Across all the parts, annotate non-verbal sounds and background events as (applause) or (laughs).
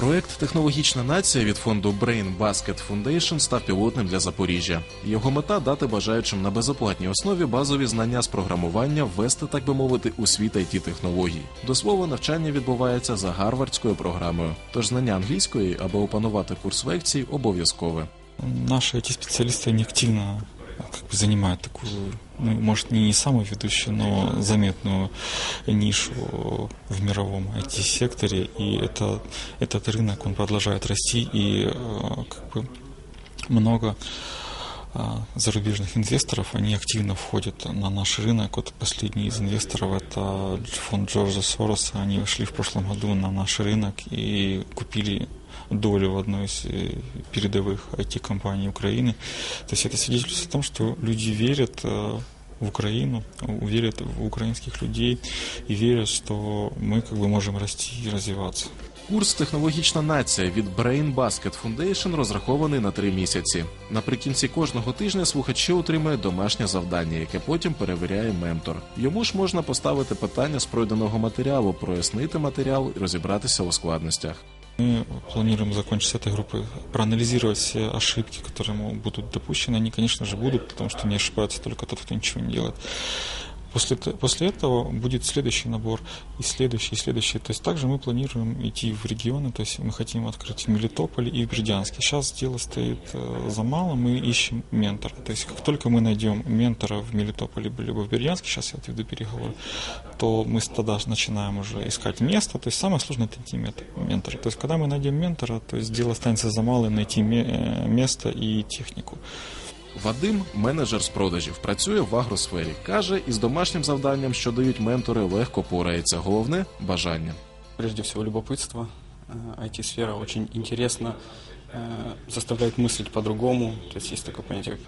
Проект Технологічна нація від фонду Brain Basket Foundation став пілотним для Запоріжжя. Його мета дати бажаючим на безоплатній основі базові знання з програмування ввести, так би мовити, у світ it технологій. До слова, навчання відбувається за гарвардською програмою. Тож знання англійської, аби опанувати курс лекцій, обов'язкове. Наши эти специалисты они активно как бы, занимают такую, ну, может, не самую ведущую, но заметную нишу в мировом IT-секторе. И это, этот рынок, он продолжает расти, и э, как бы много зарубежных инвесторов, они активно входят на наш рынок. Вот последний из инвесторов это фонд Джорджа Сороса. Они вошли в прошлом году на наш рынок и купили долю в одной из э, передовых IT-компаний Украины. То есть это свидетельствует о том, что люди верят э, в Украину, верят в украинских людей и верят, что мы как бы можем расти и развиваться. Курс Технологічна нація від Brain Basket Foundation розрахований на три місяці. Наприкінці кожного тижня слухачі отримають домашнє завдання, яке потім перевіряє ментор. Йому ж можна поставити питання з пройденого матеріалу, прояснити матеріал і розібратися у складностях. Мы планируем закончить с этой группой, проанализировать все ошибки, которые ему будут допущены. Они, конечно же, будут, потому что не ошибается только тот, кто ничего не делает. После, после этого будет следующий набор, и следующий, и следующий. То есть также мы планируем идти в регионы, то есть мы хотим открыть в Мелитополе и в Бердянске. Сейчас дело стоит э, за мало, мы ищем ментора. То есть как только мы найдем ментора в Мелитополе либо в Бердянске, сейчас я отведу переговоры, то мы тогда начинаем уже искать место. То есть самое сложное это найти ментора. То есть когда мы найдем ментора, то есть дело останется за малым найти э, место и технику. Вадим, менеджер з продажів, працює в агросфері. каже, із домашнім завданням, що дають ментори, легко порається. Головне бажання. Прежде всего, любопытство. Э, IT-сфера очень интересна, э, заставляет мыслить по-другому. То есть есть такое понятие, как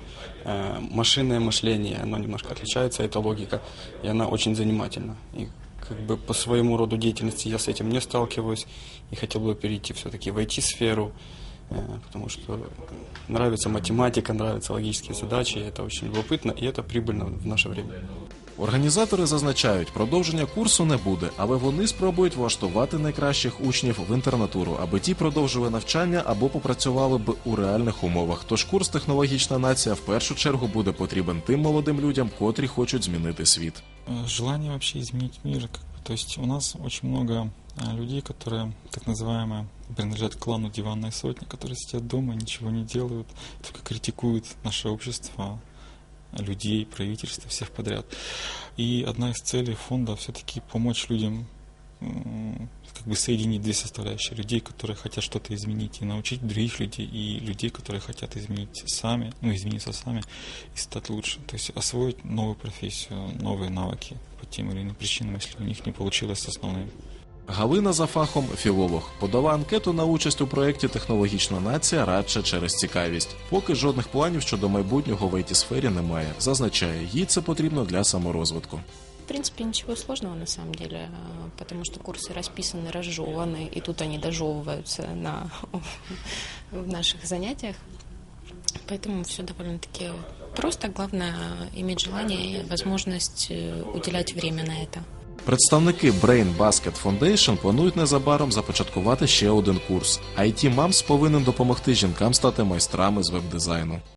э, машинное мышление, оно немножко отличается, это логика, и она очень занимательна. И как бы по своему роду деятельности я с этим не сталкиваюсь и хотел бы перейти все-таки в IT-сферу, э, потому что нравится математика, нравятся логические задачи, и это очень любопытно, и это прибыльно в наше время. Організатори зазначають, продовження курсу не буде, але вони спробують влаштувати найкращих учнів в інтернатуру, аби ті продовжили навчання або попрацювали б у реальних умовах. Тож курс Технологічна нація в першу чергу буде потрібен тим молодим людям, котрі хочуть змінити світ. Э, желание вообще изменить мир. Как бы, то есть у нас очень много а, людей, которые так называемые принадлежат клану диванной сотни, которые сидят дома, ничего не делают, только критикуют наше общество, людей, правительство, всех подряд. И одна из целей фонда все-таки помочь людям как бы соединить две составляющие людей, которые хотят что-то изменить, и научить других людей, и людей, которые хотят изменить сами, ну, измениться сами и стать лучше. То есть освоить новую профессию, новые навыки по тем или иным причинам, если у них не получилось с основным. Галина за фахом філолог подала анкету на участь у проєкті Технологічна нація радше через цікавість. Поки жодних планів щодо майбутнього в it сфері немає. Зазначає, їй це потрібно для саморозвитку. В принципе, ничего сложного на самом деле, э, потому что курсы расписаны, разжеваны, и тут они дожевываются на, (laughs) в наших занятиях. Поэтому все довольно-таки просто. Главное иметь желание и возможность э, уделять время на это. Представники Brain Basket Foundation планують незабаром започаткувати ще один курс. IT Moms повинен допомогти жінкам стати майстрами з веб-дизайну.